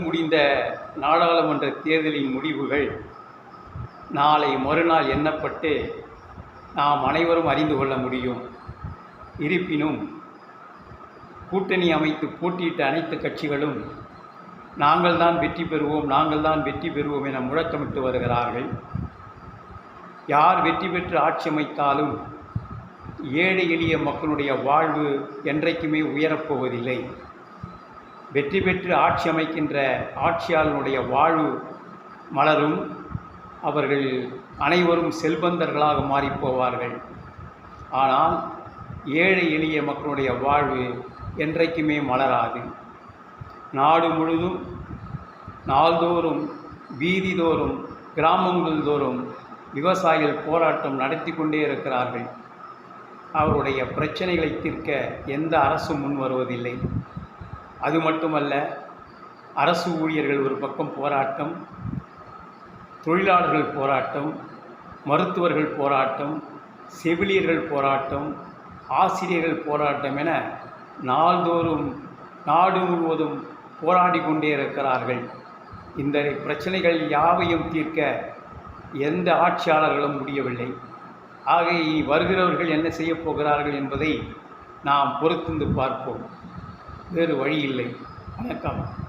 முடிந்த நாடாளுமன்ற தேர்தலின் முடிவுகள் நாளை மறுநாள் எண்ணப்பட்டு நாம் அனைவரும் அறிந்து கொள்ள முடியும். இருப்பினும் கூட்டணி அமைத்து போட்டியிட்ட அனைத்து கட்சிகளும் நாங்கள் தான் வெற்றி பெறுவோம் நாங்கள் தான் வெற்றி பெறுவோம் என முழக்கமிட்டு வருகிறார்கள். யார் வெற்றி பெற்று ஆட்சி அமைத்தாலும் ஏழை எளிய மக்களுடைய வாழ்வு என்றைக்குமே உயரப்போவதில்லை வெற்றி பெற்று ஆட்சி அமைக்கின்ற ஆட்சியாளனுடைய வாழ்வு மலரும். அவர்கள் அனைவரும் செல்வந்தர்களாக மாறிப் போவார்கள் ஆனால் ஏழை எளிய மக்களுடைய வாழ்வு என்றைக்குமே மலராது. நாடு முழுதும் நாள்தோறும் வீதிதோறும் கிராமங்கள் தோறும் விவசாயிகள் போராட்டம் நடத்தி கொண்டே இருக்கிறார்கள். அவருடைய பிரச்சனைகளை தீர்க்க எந்த அரசும் முன் வருவதில்லை அது மட்டுமல்ல அரசு ஊழியர்கள் ஒரு பக்கம் போராட்டம் தொழிலாளர்கள் போராட்டம் மருத்துவர்கள் போராட்டம் செவிலியர்கள் போராட்டம் ஆசிரியர்கள் போராட்டம் என நாள்தோறும் நாடு முழுவதும் போராடி கொண்டே இருக்கிறார்கள். இந்த பிரச்சனைகள் யாவையும் தீர்க்க எந்த ஆட்சியாளர்களும் முடியவில்லை. ஆக வருகிறவர்கள் என்ன செய்யப் போகிறார்கள் என்பதை நாம் பொறுத்திருந்து பார்ப்போம். வேறு வழி இல்லை. வணக்கம்.